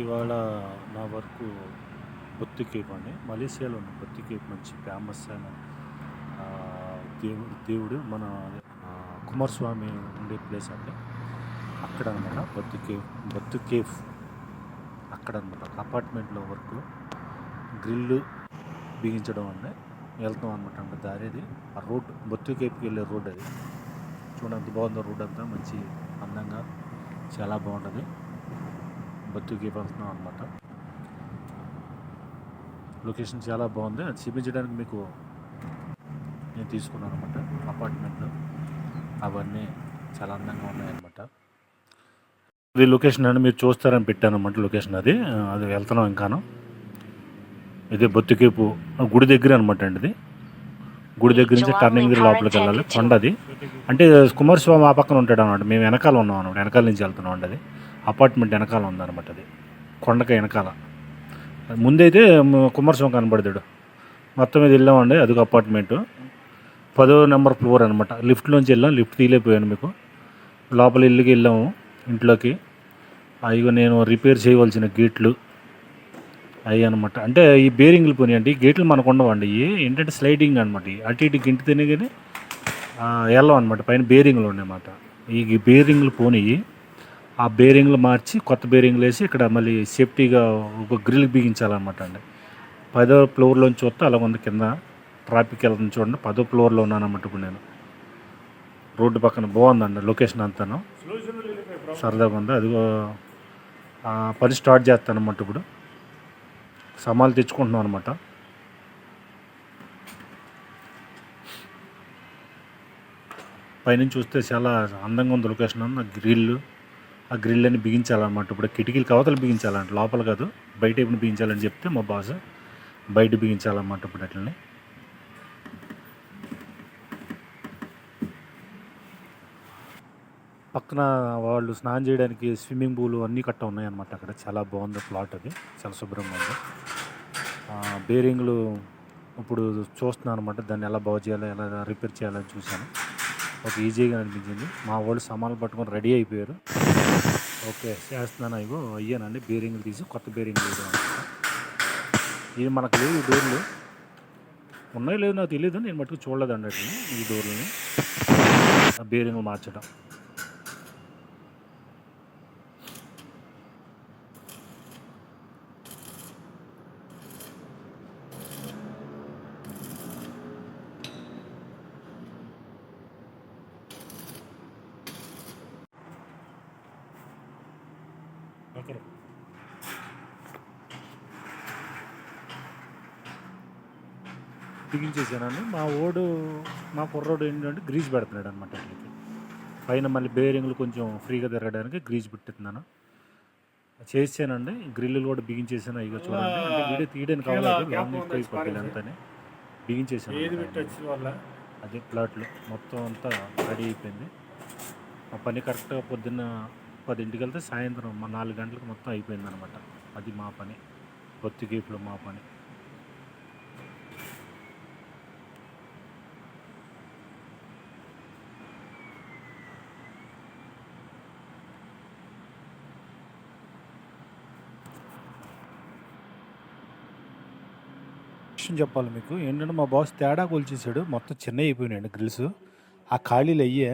ఇవాళ నా work బొత్తి Cape అండి. మలేషియాలో ఉన్న బొత్తి కేప్ మంచి ఫేమస్ అయిన దేవుడు దేవుడు మన కుమారస్వామి ఉండే ప్లేస్ అండి. అక్కడ అనమాట బొత్తి కేవ్ బొత్తి కేఫ్ అక్కడ అనమాట అపార్ట్మెంట్లో వర్క్ గ్రిల్లు బిగించడం అండి. వెళ్తాం అనమాట అంటే దారి అది ఆ రోడ్ బొత్తి కేఫ్కి వెళ్ళే రోడ్ అది. చూడంత బాగుందో రోడ్ అంతా. మంచి అందంగా చాలా బాగుంటుంది. బొత్తి కేప్ వెళ్తున్నాం అనమాట లొకేషన్ చాలా బాగుంది. అది చూపించడానికి మీకు నేను తీసుకున్నాను అనమాట అపార్ట్మెంట్లు. అవన్నీ చాలా అందంగా ఉన్నాయన్నమాట ఇది లొకేషన్ అని మీరు చూస్తారని పెట్టాను అనమాట లొకేషన్ అది. అది వెళ్తున్నాం ఇంకాను. ఇది బొత్తికేపు గుడి దగ్గర అనమాట అండి ఇది. గుడి దగ్గర నుంచి టర్నింగ్ లోపలికి వెళ్ళాలి. కొండ అది అంటే కుమారస్వామి ఆ పక్కన ఉంటాడు అనమాట మేము వెనకాల ఉన్నాం అనమాట వెనకాల నుంచి వెళ్తున్నాం అండి అది. అపార్ట్మెంట్ వెనకాల ఉందన్నమాట అది. కొండక వెనకాల. ముందైతే కుమారస్వామి కనబడతాడు. మొత్తం మీద వెళ్ళామండి అది ఒక అపార్ట్మెంట్. పదో నెంబర్ ఫ్లోర్ అనమాట లిఫ్ట్లోంచి వెళ్ళాం లిఫ్ట్ తీయలేకపోయాను మీకు. లోపల ఇల్లుకి వెళ్ళాము ఇంట్లోకి. అయ్యో నేను రిపేర్ చేయవలసిన గేట్లు అవి అనమాట అంటే ఈ బేరింగ్లు పోనీయండి ఈ గేట్లు మనకు ఉండవండి ఏంటంటే స్లైడింగ్ అనమాట అటు ఇటు గింటి తినే కానీ వెళ్ళం అనమాట పైన బేరింగ్లు ఉన్నాయన్నమాట ఈ బేరింగ్లు పోనీ ఆ బేరింగ్లు మార్చి కొత్త బేరింగ్లు వేసి ఇక్కడ మళ్ళీ సేఫ్టీగా ఒక గ్రిల్ బిగించాలన్నమాట అండి. పదో ఫ్లోర్లోంచి చూస్తే అలా ఉంది. కింద ట్రాఫిక్ వెళ్తుంది చూడండి. పదో ఫ్లోర్లో ఉన్నాను అన్నమాట ఇప్పుడు నేను. రోడ్డు పక్కన బాగుందండి లొకేషన్ అంతాను. సరదాగా ఉంది. అదిగో పని స్టార్ట్ చేస్తాను అన్నమాట ఇప్పుడు. సమాలు తెచ్చుకుంటున్నాం అనమాట పైనుంచి చూస్తే చాలా అందంగా ఉంది లొకేషన్. ఆ ఆ గ్రిల్ అని బిగించాలన్నమాట. ఇప్పుడు కిటికీలు కవతలు బిగించాలంట. లోపల కాదు బయట ఎప్పుడు బిగించాలని చెప్తే మా బాస్ బయట బిగించాలన్నమాట ఇప్పుడు అట్లనే. పక్కన వాళ్ళు స్నానం చేయడానికి స్విమ్మింగ్ పూల్ అన్నీ కట్ట ఉన్నాయన్నమాట అక్కడ. చాలా బాగుంది ప్లాట్ అది. చాలా శుభ్రంగా ఉంది. బేరింగ్లు ఇప్పుడు చూస్తున్నాను అనమాట దాన్ని ఎలా బాగు చేయాలో ఎలా రిపేర్ చేయాలని చూశాను. ఒక ఈజీగా అనిపించింది. మా వాళ్ళు సామాన్లు పట్టుకొని రెడీ అయిపోయారు. ఓకే చేస్తున్నాను ఇగో? అయ్యానండి బేరింగ్లు తీసి కొత్త బేరింగ్ వేయడం ఇది మనకు లేవు ఈ డోర్లు. ఉన్నాయో లేదో నాకు తెలియదు నేను మటుకు చూడలేదు అన్నట్టు ఈ డోర్లని. ఆ బేరింగ్లు మార్చడం. అక్కడ బిగించేసానండి మా ఓడు మా కుర్రోడు ఏంటంటే గ్రీజ్ పెడుతున్నాడు అనమాట వీటికి పైన మళ్ళీ బేరింగ్లు కొంచెం ఫ్రీగా తిరగడానికి గ్రీజ్ పెట్టిస్తున్నాను. చేసానండి గ్రిల్లు కూడా బిగించేసాను ఇక చూడండి. అంటే వీడియో తీయడానికి కావాలి అంతనే. బిగించేసాను అదే ప్లాట్లు మొత్తం అంతా రెడీ అయిపోయింది. మా పని కరెక్ట్గా పొద్దున్న పదింటికి వెళ్తే సాయంత్రం మా నాలుగు గంటలకు మొత్తం అయిపోయిందనమాట అది మా పని. పొత్తి గేపులో మా పని. విషయం చెప్పాలి మీకు. ఏంటంటే మా బాస్ తేడా కొలిచేసాడు మొత్తం చిన్న అయిపోయినాయండి గ్రిల్స్. ఆ ఖాళీలు అయ్యే